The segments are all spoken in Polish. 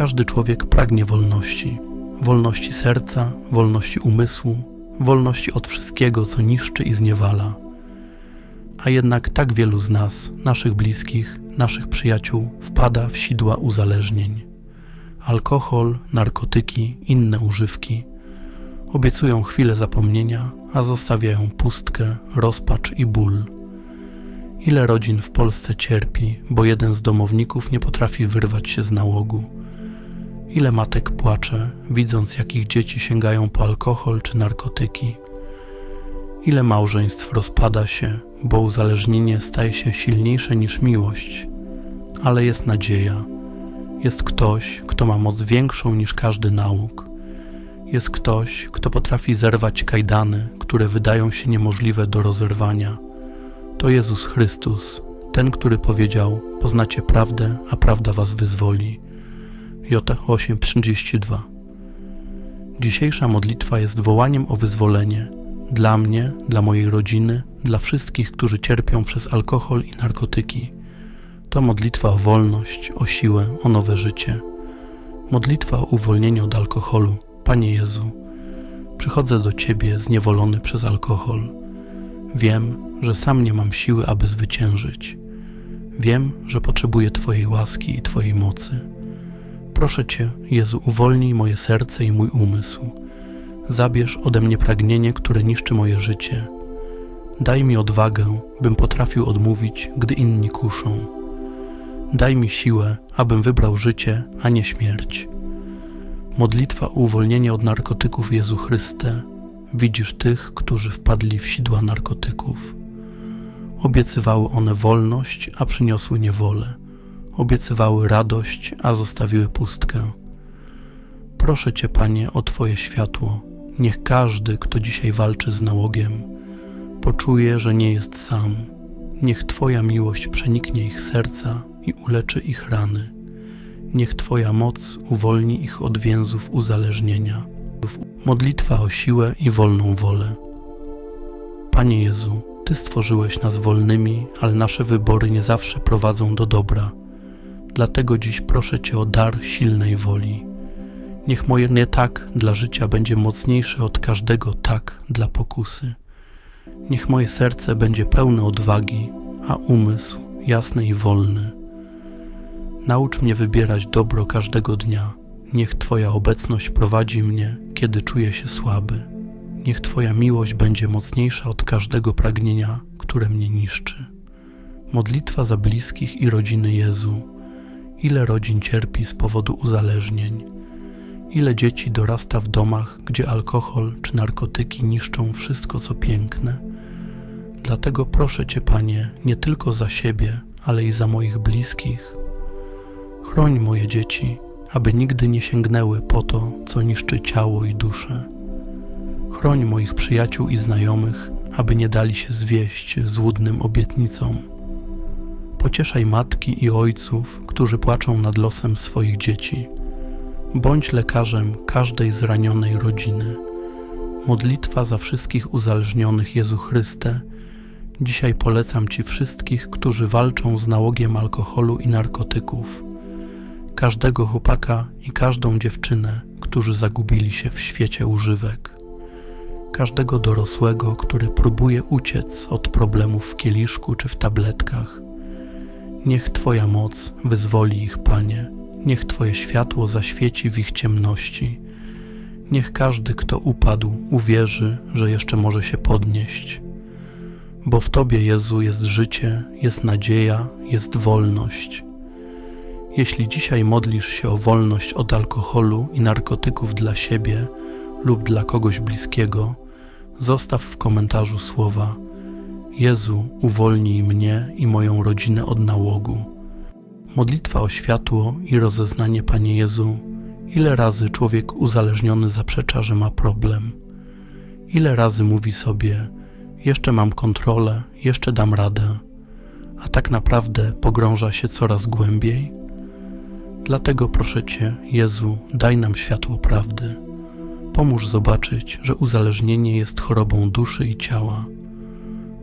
Każdy człowiek pragnie wolności. Wolności serca, wolności umysłu, wolności od wszystkiego, co niszczy i zniewala. A jednak tak wielu z nas, naszych bliskich, naszych przyjaciół, wpada w sidła uzależnień. Alkohol, narkotyki, inne używki obiecują chwilę zapomnienia, a zostawiają pustkę, rozpacz i ból. Ile rodzin w Polsce cierpi, bo jeden z domowników nie potrafi wyrwać się z nałogu? Ile matek płacze, widząc jak ich dzieci sięgają po alkohol czy narkotyki? Ile małżeństw rozpada się, bo uzależnienie staje się silniejsze niż miłość? Ale jest nadzieja. Jest ktoś, kto ma moc większą niż każdy nauk. Jest ktoś, kto potrafi zerwać kajdany, które wydają się niemożliwe do rozerwania. To Jezus Chrystus, ten, który powiedział: Poznacie prawdę, a prawda was wyzwoli. J 8:32. Dzisiejsza modlitwa jest wołaniem o wyzwolenie dla mnie, dla mojej rodziny, dla wszystkich, którzy cierpią przez alkohol i narkotyki. To modlitwa o wolność, o siłę, o nowe życie. Modlitwa o uwolnienie od alkoholu. Panie Jezu, przychodzę do Ciebie zniewolony przez alkohol. Wiem, że sam nie mam siły, aby zwyciężyć. Wiem, że potrzebuję Twojej łaski i Twojej mocy. Proszę Cię, Jezu, uwolnij moje serce i mój umysł. Zabierz ode mnie pragnienie, które niszczy moje życie. Daj mi odwagę, bym potrafił odmówić, gdy inni kuszą. Daj mi siłę, abym wybrał życie, a nie śmierć. Modlitwa o uwolnienie od narkotyków Jezu Chryste. Widzisz tych, którzy wpadli w sidła narkotyków. Obiecywały one wolność, a przyniosły niewolę. Obiecywały radość, a zostawiły pustkę. Proszę Cię, Panie, o Twoje światło. Niech każdy, kto dzisiaj walczy z nałogiem, poczuje, że nie jest sam. Niech Twoja miłość przeniknie ich serca i uleczy ich rany. Niech Twoja moc uwolni ich od więzów uzależnienia. Modlitwa o siłę i wolną wolę. Panie Jezu, Ty stworzyłeś nas wolnymi, ale nasze wybory nie zawsze prowadzą do dobra. Dlatego dziś proszę Cię o dar silnej woli. Niech moje nie tak dla życia będzie mocniejsze od każdego tak dla pokusy. Niech moje serce będzie pełne odwagi, a umysł jasny i wolny. Naucz mnie wybierać dobro każdego dnia. Niech Twoja obecność prowadzi mnie, kiedy czuję się słaby. Niech Twoja miłość będzie mocniejsza od każdego pragnienia, które mnie niszczy. Modlitwa za bliskich i rodziny Jezu. Ile rodzin cierpi z powodu uzależnień? Ile dzieci dorasta w domach, gdzie alkohol czy narkotyki niszczą wszystko, co piękne? Dlatego proszę Cię, Panie, nie tylko za siebie, ale i za moich bliskich. Chroń moje dzieci, aby nigdy nie sięgnęły po to, co niszczy ciało i duszę. Chroń moich przyjaciół i znajomych, aby nie dali się zwieść złudnym obietnicom. Pocieszaj matki i ojców, którzy płaczą nad losem swoich dzieci. Bądź lekarzem każdej zranionej rodziny. Modlitwa za wszystkich uzależnionych Jezu Chryste. Dzisiaj polecam Ci wszystkich, którzy walczą z nałogiem alkoholu i narkotyków. Każdego chłopaka i każdą dziewczynę, którzy zagubili się w świecie używek. Każdego dorosłego, który próbuje uciec od problemów w kieliszku czy w tabletkach. Niech Twoja moc wyzwoli ich, Panie Niech Twoje światło zaświeci w ich ciemności. Niech każdy, kto upadł, uwierzy, że jeszcze może się podnieść. Bo w Tobie, Jezu, jest życie, jest nadzieja, jest wolność. Jeśli dzisiaj modlisz się o wolność od alkoholu i narkotyków dla siebie lub dla kogoś bliskiego, zostaw w komentarzu słowa: Jezu, uwolnij mnie i moją rodzinę od nałogu. Modlitwa o światło i rozeznanie Panie Jezu, ile razy człowiek uzależniony zaprzecza, że ma problem. Ile razy mówi sobie, jeszcze mam kontrolę, jeszcze dam radę, a tak naprawdę pogrąża się coraz głębiej? Dlatego proszę Cię, Jezu, daj nam światło prawdy. Pomóż zobaczyć, że uzależnienie jest chorobą duszy i ciała.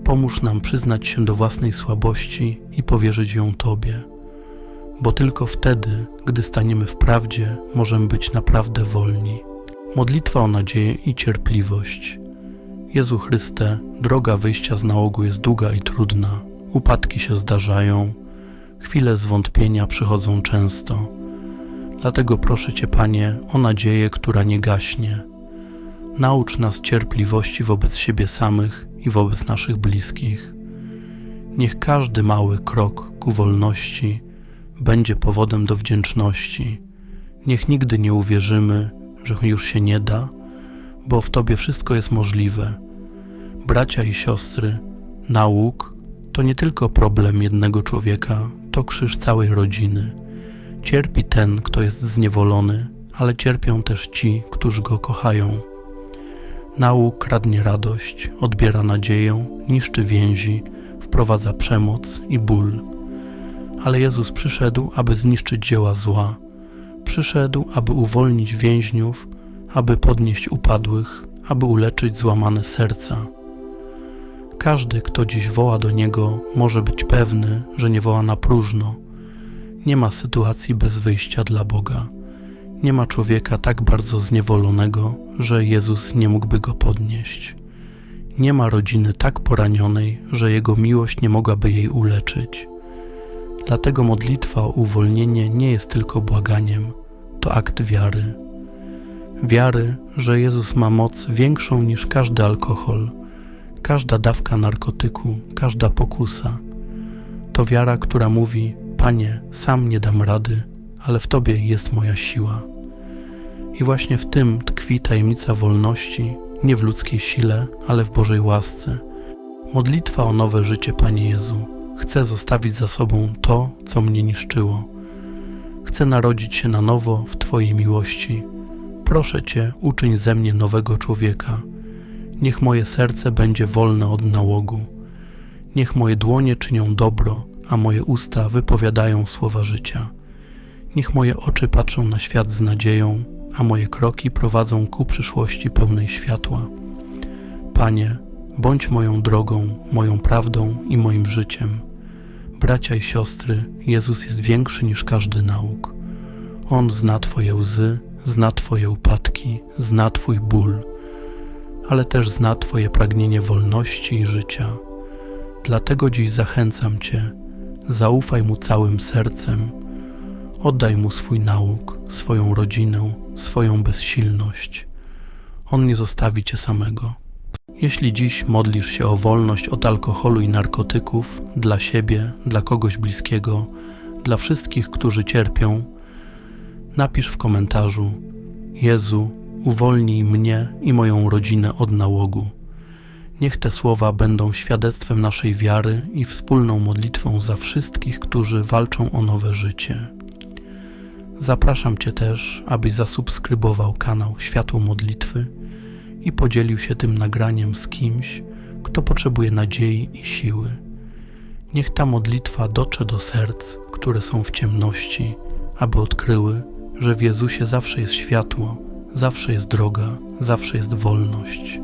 Pomóż nam przyznać się do własnej słabości i powierzyć ją Tobie bo tylko wtedy, gdy staniemy w prawdzie, możemy być naprawdę wolni. Modlitwa o nadzieję i cierpliwość. Jezu Chryste, droga wyjścia z nałogu jest długa i trudna. Upadki się zdarzają, chwile zwątpienia przychodzą często. Dlatego proszę Cię, Panie, o nadzieję, która nie gaśnie. Naucz nas cierpliwości wobec siebie samych i wobec naszych bliskich. Niech każdy mały krok ku wolności będzie powodem do wdzięczności. Niech nigdy nie uwierzymy, że już się nie da, bo w Tobie wszystko jest możliwe. Bracia i siostry, nauk to nie tylko problem jednego człowieka, to krzyż całej rodziny. Cierpi ten, kto jest zniewolony, ale cierpią też ci, którzy go kochają. Nauk kradnie radość, odbiera nadzieję, niszczy więzi, wprowadza przemoc i ból. Ale Jezus przyszedł, aby zniszczyć dzieła zła. Przyszedł, aby uwolnić więźniów, aby podnieść upadłych, aby uleczyć złamane serca. Każdy, kto dziś woła do Niego, może być pewny, że nie woła na próżno. Nie ma sytuacji bez wyjścia dla Boga. Nie ma człowieka tak bardzo zniewolonego, że Jezus nie mógłby go podnieść. Nie ma rodziny tak poranionej, że Jego miłość nie mogłaby jej uleczyć. Dlatego modlitwa o uwolnienie nie jest tylko błaganiem, to akt wiary. Wiary, że Jezus ma moc większą niż każdy alkohol, każda dawka narkotyku, każda pokusa. To wiara, która mówi: Panie, sam nie dam rady, ale w Tobie jest moja siła. I właśnie w tym tkwi tajemnica wolności, nie w ludzkiej sile, ale w Bożej łasce. Modlitwa o nowe życie, Panie Jezu. Chcę zostawić za sobą to, co mnie niszczyło. Chcę narodzić się na nowo w Twojej miłości. Proszę Cię, uczyń ze mnie nowego człowieka. Niech moje serce będzie wolne od nałogu. Niech moje dłonie czynią dobro, a moje usta wypowiadają słowa życia. Niech moje oczy patrzą na świat z nadzieją, a moje kroki prowadzą ku przyszłości pełnej światła. Panie, bądź moją drogą, moją prawdą i moim życiem. Bracia i siostry, Jezus jest większy niż każdy nauk. On zna Twoje łzy, zna Twoje upadki, zna Twój ból, ale też zna Twoje pragnienie wolności i życia. Dlatego dziś zachęcam Cię, zaufaj Mu całym sercem, oddaj Mu swój nauk, swoją rodzinę, swoją bezsilność. On nie zostawi Cię samego. Jeśli dziś modlisz się o wolność od alkoholu i narkotyków dla siebie, dla kogoś bliskiego, dla wszystkich, którzy cierpią, napisz w komentarzu: Jezu, uwolnij mnie i moją rodzinę od nałogu. Niech te słowa będą świadectwem naszej wiary i wspólną modlitwą za wszystkich, którzy walczą o nowe życie. Zapraszam Cię też, abyś zasubskrybował kanał Światło Modlitwy i podzielił się tym nagraniem z kimś, kto potrzebuje nadziei i siły. Niech ta modlitwa dotrze do serc, które są w ciemności, aby odkryły, że w Jezusie zawsze jest światło, zawsze jest droga, zawsze jest wolność.